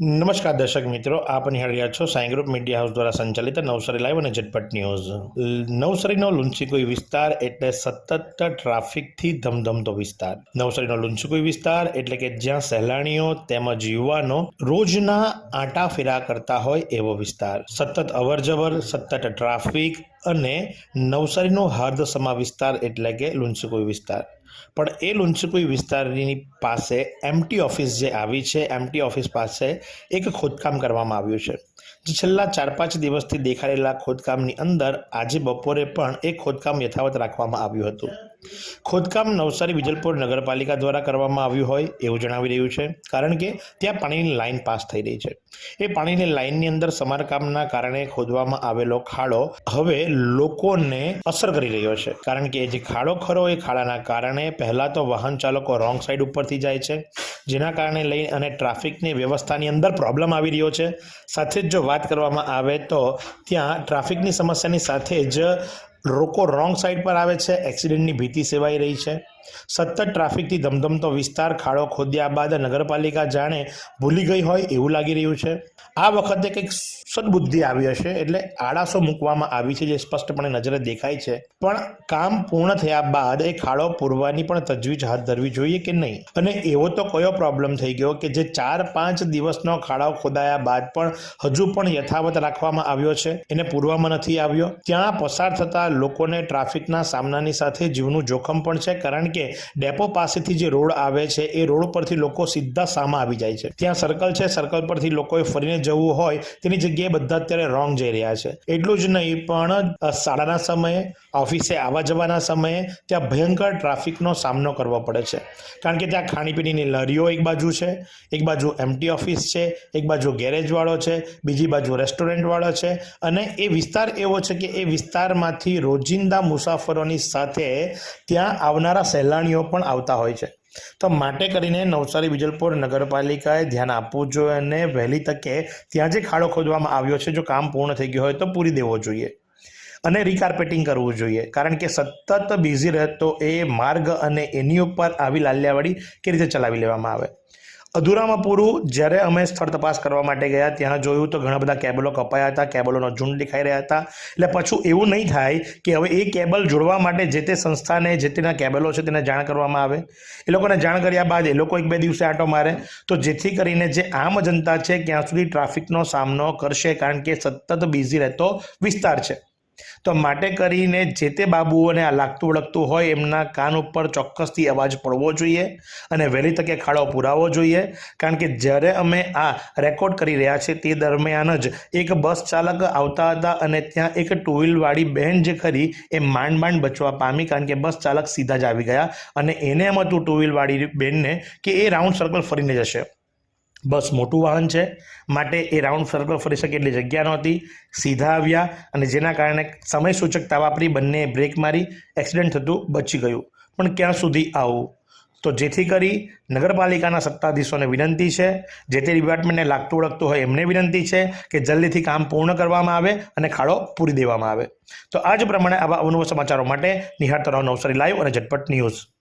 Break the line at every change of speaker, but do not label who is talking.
નમસ્કાર દર્શક મિત્રો, આપ નિહાળી રહ્યા છો સાઈ ગ્રુપ મીડિયા હાઉસ દ્વારા સંચાલિત નવસારી લાઈવ અને ઝટપટ ન્યૂઝ. નવસારીનો લુંચીકોઈ વિસ્તાર એટલે સતત ટ્રાફિકથી ધમધમતો વિસ્તાર. નવસારીનો લુંચીકોઈ વિસ્તાર એટલે કે જ્યાં સહેલાણીઓ તેમજ યુવાનો રોજના આંટા ફેરા કરતા હોય એવો વિસ્તાર. સતત અવરજવર, સતત ટ્રાફિક અને નવસારીનો હાર્દસમા વિસ્તાર એટલે કે લુંચીકોઈ વિસ્તાર. પણ એ લુંચીકોઈ વિસ્તારની પાસે એમટી ઓફિસ જે આવી છે એમટી ઓફિસ પાસે એક ખોદકામ કરવામાં આવ્યું છે. જે છેલ્લા ચાર પાંચ દિવસથી દેખાડેલા ખોદકામની અંદર આજે બપોરે પણ એ ખોદકામ યથાવત રાખવામાં આવ્યું હતું. ખોદકામ નવસારી વિજલપુર નગરપાલિકા દ્વારા કરવામાં આવ્યું હોય એવું જણાવી રહ્યું છે. કારણ કે ત્યાં પાણીની લાઈન પાસ થઈ રહી છે. એ પાણીની લાઇનની અંદર સમારકામના કારણે ખોદવામાં આવેલો ખાડો હવે લોકોને અસર કરી રહ્યો છે. કારણ કે જે ખાડો ખરો એ ખાડાના કારણે પહેલાં તો વાહન ચાલકો રોંગ સાઈડ ઉપરથી જાય છે. જેના કારણે લઈ અને ટ્રાફિકની વ્યવસ્થાની અંદર પ્રોબ્લેમ આવી રહ્યો છે. સાથે જ જો વાત કરવામાં આવે તો ત્યાં ટ્રાફિકની સમસ્યાની સાથે જ લોકો રોંગ સાઈડ પર આવે છે એક્સિડન્ટની ભીતિ સેવાઈ રહી છે. સતત ટ્રાફિકથી ધમધમતો વિસ્તાર, ખાડો ખોદ્યા બાદ નગરપાલિકા જાણે ભૂલી ગઈ હોય એવું લાગી રહ્યું છે. આ વખતે કંઈક સદબુદ્ધિ આવી હશે એટલે આડાસો મૂકવામાં આવી છે જે સ્પષ્ટપણે નજરે દેખાય છે. પણ કામ પૂર્ણ થયા બાદ એ ખાડો પૂરવાની પણ તજવીજ હાથ ધરવી જોઈએ કે નહીં? અને એવો તો કયો પ્રોબ્લેમ થઈ ગયો કે જે ચાર, પાંચ દિવસનો ખાડો ખોદાયા બાદ પણ હજુ પણ યથાવત રાખવામાં આવ્યો છે? એને પૂરવામાં નથી આવ્યો. ત્યાં પસાર થતા લોકોને ટ્રાફિકના સામનાની સાથે જીવનું જોખમ પણ છે, કારણ કે ડેપો પાસેથી જે રોડ આવે છે, એ રોડ પરથી લોકો સીધા સામા આવી જાય છે. ત્યાં સર્કલ છે સર્કલ પરથી લોકોએ ફરીને જવું હોય, તેની જગ્યાએ બધા અત્યારે રોંગ જઈ રહ્યા છે. એટલું જ નહીં, પણ શાળાના સમયે, ઓફિસે આવવા જવાના સમયે ત્યાં ભયંકર ટ્રાફિકનો સામનો કરવો પડે છે. કારણ કે ત્યાં ખાણીપીણીની લરીઓ એક બાજુ છે, એક બાજુ એમટી ઓફિસ છે, એક બાજુ ગેરેજવાળો છે, બીજી બાજુ રેસ્ટોરન્ટવાળો છે, અને એ વિસ્તાર એવો છે કે એ વિસ્તારમાંથી રોજિંદા મુસાફરોની સાથે ત્યાં આવનારા સહેલાણીઓ પણ આવતા હોય છે. તો માટે કરીને નવસારી વિજલપુર નગરપાલિકાએ ધ્યાન આપવું જોઈએ અને વહેલી તકે ત્યાં જે ખાડો ખોદવામાં આવ્યો છે, જો કામ પૂર્ણ થઈ ગયું હોય તો પૂરી દેવો જોઈએ. અને રીકાર્પેટિંગ કરવું જોઈએ. કારણ કે સતત બિઝી રહેતો એ માર્ગ અને એની ઉપર આવી લાલ્યાવાડી કે રીતે ચલાવી લેવામાં આવે? અધૂરામાં પૂરું. જ્યારે અમે સ્થળ તપાસ કરવા માટે ગયા ત્યાં જોયું તો ઘણા બધા કેબલો કપાયા હતા, કેબલોનો ઝુંડ દેખાઈ રહ્યા હતા. એટલે પાછું એવું નહીં થાય કે હવે એ કેબલ જોડવા માટે જે તે સંસ્થાને, જે તેના કેબલો છે તેને જાણ કરવામાં આવે. એ લોકોને જાણ કર્યા બાદ એ લોકો એક બે દિવસે આંટો મારે. તો જેથી કરીને જે આમ જનતા છે ક્યાં સુધી ટ્રાફિકનો સામનો કરશે કારણ કે સતત બિઝી રહેતો વિસ્તાર છે. તો માટે કરીને જે તે બાબુઓને આ લાગતું વળગતું હોય એમના કાન ઉપર ચોક્કસથી અવાજ પડવો જોઈએ અને વહેલી તકે ખાડો પુરાવવો જોઈએ. કારણ કે જ્યારે અમે આ રેકોર્ડ કરી રહ્યા છે તે દરમિયાન જ એક બસ ચાલક આવતા હતા અને ત્યાં એક ટુ વ્હીલવાળી બહેન જે ખરી એ માંડ માંડ બચવા પામી કારણ કે બસ ચાલક સીધા જ આવી ગયા અને એને એમ હતું ટુ વ્હીલવાળી બેનને કે એ રાઉન્ડ સર્કલ ફરીને જશે. બસ મોટું વાહન છે. માટે એ રાઉન્ડ સર્કલ ફરી શકે એટલી જગ્યા નહોતી. સીધા આવ્યા અને જેના કારણે સમય સૂચકતા વાપરી બંને બ્રેક મારી એક્સિડન્ટ થતું બચી ગયું. પણ ક્યાં સુધી આવું? તો જેથી કરી નગરપાલિકાના સત્તાધીશોને વિનંતી છે, જે તે ડિપાર્ટમેન્ટને લાગતું ઓળખતું હોય એમને વિનંતી છે કે જલ્દીથી કામ પૂર્ણ કરવામાં આવે અને ખાડો પૂરી દેવામાં આવે. તો આ જ પ્રમાણે આવા અવનવ સમાચારો માટે નિહાળતા રહો નવસારી લાઈવ અને ઝટપટ ન્યૂઝ.